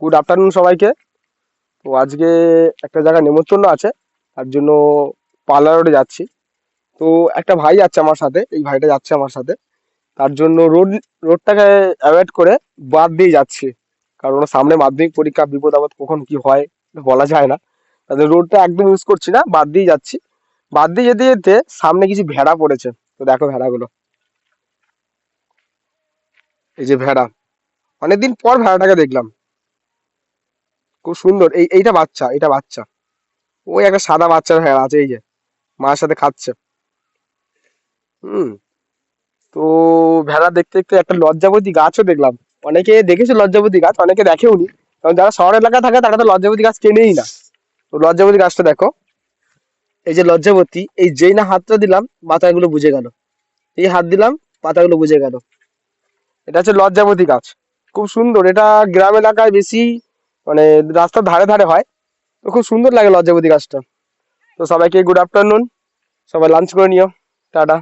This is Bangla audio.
গুড আফটারনুন সবাইকে। তো আজকে একটা জায়গায় নেমন্তন্ন আছে, তার জন্য পার্লার রোডে যাচ্ছি। তো একটা ভাই যাচ্ছে আমার সাথে, এই ভাইটা যাচ্ছে আমার সাথে। তার জন্য রোড, রোডটাকে অ্যাভয়েড করে বাদ দিয়ে যাচ্ছি। কারণ সামনে মাধ্যমিক পরীক্ষা, বিপদ আপদ কখন কি হয়, বলা যায় না। তাদের রোডটা একদম ইউজ করছি না, বাদ দিয়ে যাচ্ছি। বাদ দিয়ে যেতে যেতে সামনে কিছু ভেড়া পড়েছে। তো দেখো ভেড়াগুলো। এই যে ভেড়া। অনেকদিন পর ভেড়াটাকে দেখলাম। খুব সুন্দর। এই, এইটা বাচ্চা, এটা বাচ্চা। ওই একটা সাদা বাচ্চার ভেড়া আছে, এই যে। মায়ের সাথে খাচ্ছে। হুম। তো ভেড়া দেখতে দেখতে একটা লজ্জাবতী গাছও দেখলাম। অনেকে দেখেছে লজ্জাবতী গাছ, অনেকে দেখেওনি। কারণ যারা শহর এলাকায় থাকে, তারা তো লজ্জাবতী গাছ কেনেই না। তো লজ্জাবতী গাছটা দেখো। এই যে লজ্জাবতী, এই যেই না হাতটা দিলাম, পাতাগুলো বুঝে গেল। এই হাত দিলাম, পাতাগুলো বুঝে গেল। এটা হচ্ছে লজ্জাবতী গাছ। খুব সুন্দর। এটা গ্রাম এলাকায় বেশি মানে রাস্তার ধারে ধারে হয়। তো খুব সুন্দর লাগে লজ্জাবতী গাছটা তো সবাইকে গুড আফটারনুন সবাই লাঞ্চ করে নিও। টাটা।